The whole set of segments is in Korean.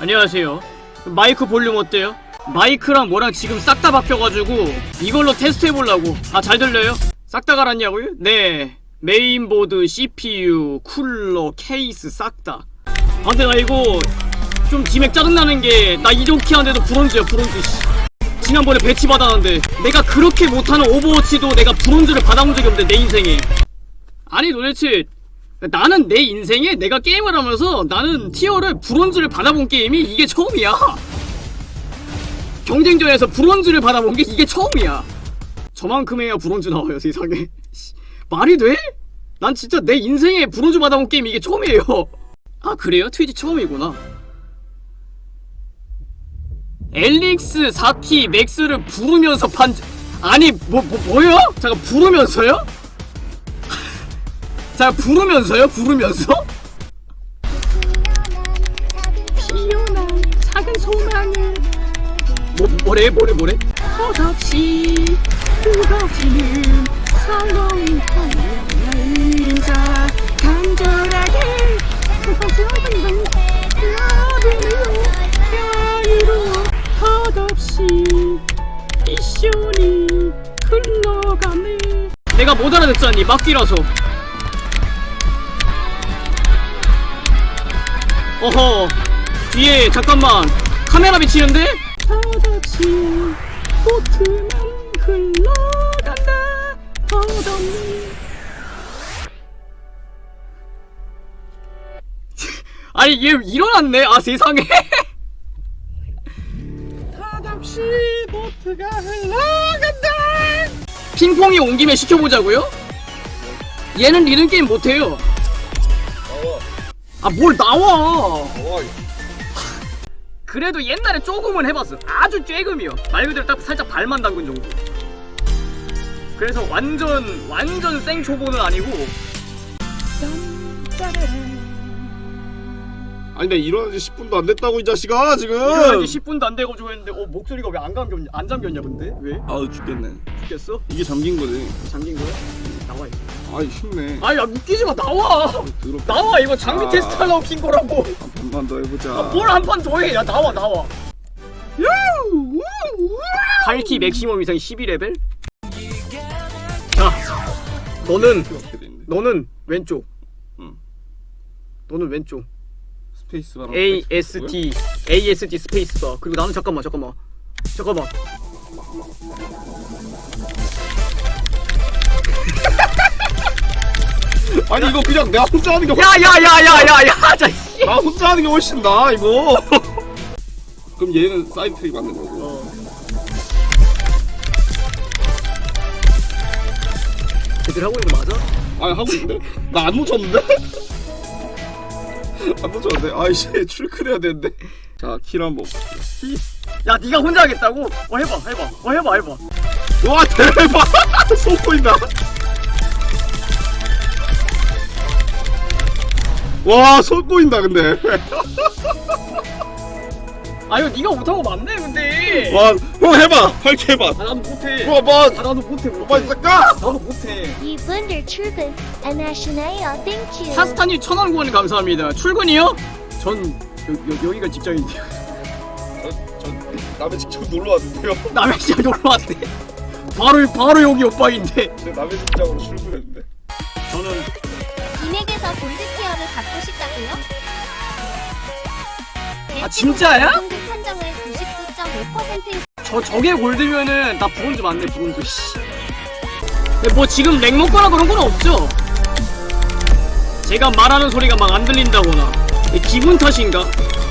안녕하세요. 마이크 볼륨 어때요? 마이크랑 뭐랑 지금 싹 다 바뀌어가지고 이걸로 테스트 해보려고. 아, 잘 들려요? 싹 다 갈았냐고요? 네. 메인보드, CPU, 쿨러, 케이스 싹 다. 아, 근데 나 이거 좀 디맥 짜증나는 게나 하는데도 브론즈야, 브론즈. 씨. 지난번에 배치 받았는데 내가 그렇게 못하는 오버워치도 내가 브론즈를 받아본 적이 없는데 내 인생에. 아니 도대체 나는 내 인생에 내가 게임을 하면서 나는 티어를 브론즈를 받아본 게임이 이게 처음이야. 경쟁전에서 브론즈를 받아본 게 이게 처음이야. 저만큼 해야 브론즈 나와요 세상에. 씨, 말이 돼? 난 진짜 내 인생에 브론즈 받아본 게임 이게 처음이에요. 아 그래요? 트위치 처음이구나. 엘릭스 4키 맥스를 부르면서 판 아니 뭐, 뭐 뭐요? 잠깐 부르면서요? 자 부르면서요? 부르면서? 피어난 작은 소망을 뭐 뭐래 뭐래 뭐래? 끝없이 살로운 하늘의 그림자 간절하게 나비는 끝없이 흘러가네 내가 못 알아듣잖니 막기라서 어허. 뒤에 잠깐만. 카메라 비치는데? 터덕시 보트만 흘러간다. 터덕니 아니 얘 일어났네. 아 세상에. 터덕시 보트가 흘러간다. 핑퐁이 온 김에 시켜보자고요? 얘는 리듬 게임 못해요 아 뭘 나와 그래도 옛날에 조금은 해봤어. 아주 쬐금이요. 말 그대로 딱 살짝 발만 담근 정도. 그래서 완전 완전 생 초보는 아니고. 아니 나 일어난 지 10분도 안 됐다고 이 자식아 지금 이제 10분도 안 돼가지고 했는데 어 목소리가 왜안 잠겼냐 안 잠겼냐 근데 왜 아우 죽겠네 죽겠어? 이게 잠긴 거지 잠긴 거야? 나와 이제. 아이 쉽네 아야 웃기지 마 나와. 더럽다 나와 이거 장비 아. 테스트 하려고 킨 거라고. 한 번만 더 해보자 아, 뭘한 판 더 해? 야 나와 나와. 8키 맥시멈 이상 12레벨? 자, 너는 어떻게 너는 왼쪽. 응. 너는 왼쪽. 스페이스바랑 AST AST 스페이스바. 그리고 나는 잠깐만 잠깐만 잠깐만. 아니 이거 그냥 내가 혼자 하는 게 훨씬 야야야야야야 자. 씨. 나 혼자 하는 게 훨씬 나 이거 그럼 얘는 사이드 트릭 맞는 거고 어. 제대로 하고 있는 거 맞아? 아니 하고 있는데? 나 안 놓쳤는데? 안 놓쳤는데? 아이씨 출근해야 되는데 자킬 한번 야 네가 혼자 하겠다고? 어 해봐 해봐 어 해봐 해봐. 와 대박 손 보인다 와손 보인다 근데 아 이거 네가 못하고 맞네 근데. 와 형 해봐 할게 해봐 아 나도 못해. 봐봐 아 나도 못해 못해. 오빠 잠깐 나도 못해. 이분들 출근 안 하시나요? 땡큐. 파스타님 천원 구원 감사합니다. 출근이요? 전 여, 여, 여기가 직장인데요. 저 남의 직장 놀러 왔는데요 남의 시장 놀러 왔대. 바로 바로 여기 오빠인데. 남의 직장으로 출근했는데 저는 이넥에서 골드티 갖고 싶다고요? 아, 진짜야? 공급 판정을 99.5%저 저게 골드면은 나 브론즈 맞네 브론즈. 씨. 근데 뭐 지금 렉 먹거나 그런 건 없죠? 제가 말하는 소리가 막 안 들린다거나 기분 탓인가?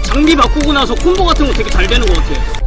장비 바꾸고 나서 콤보 같은 거 되게 잘 되는 것 같아.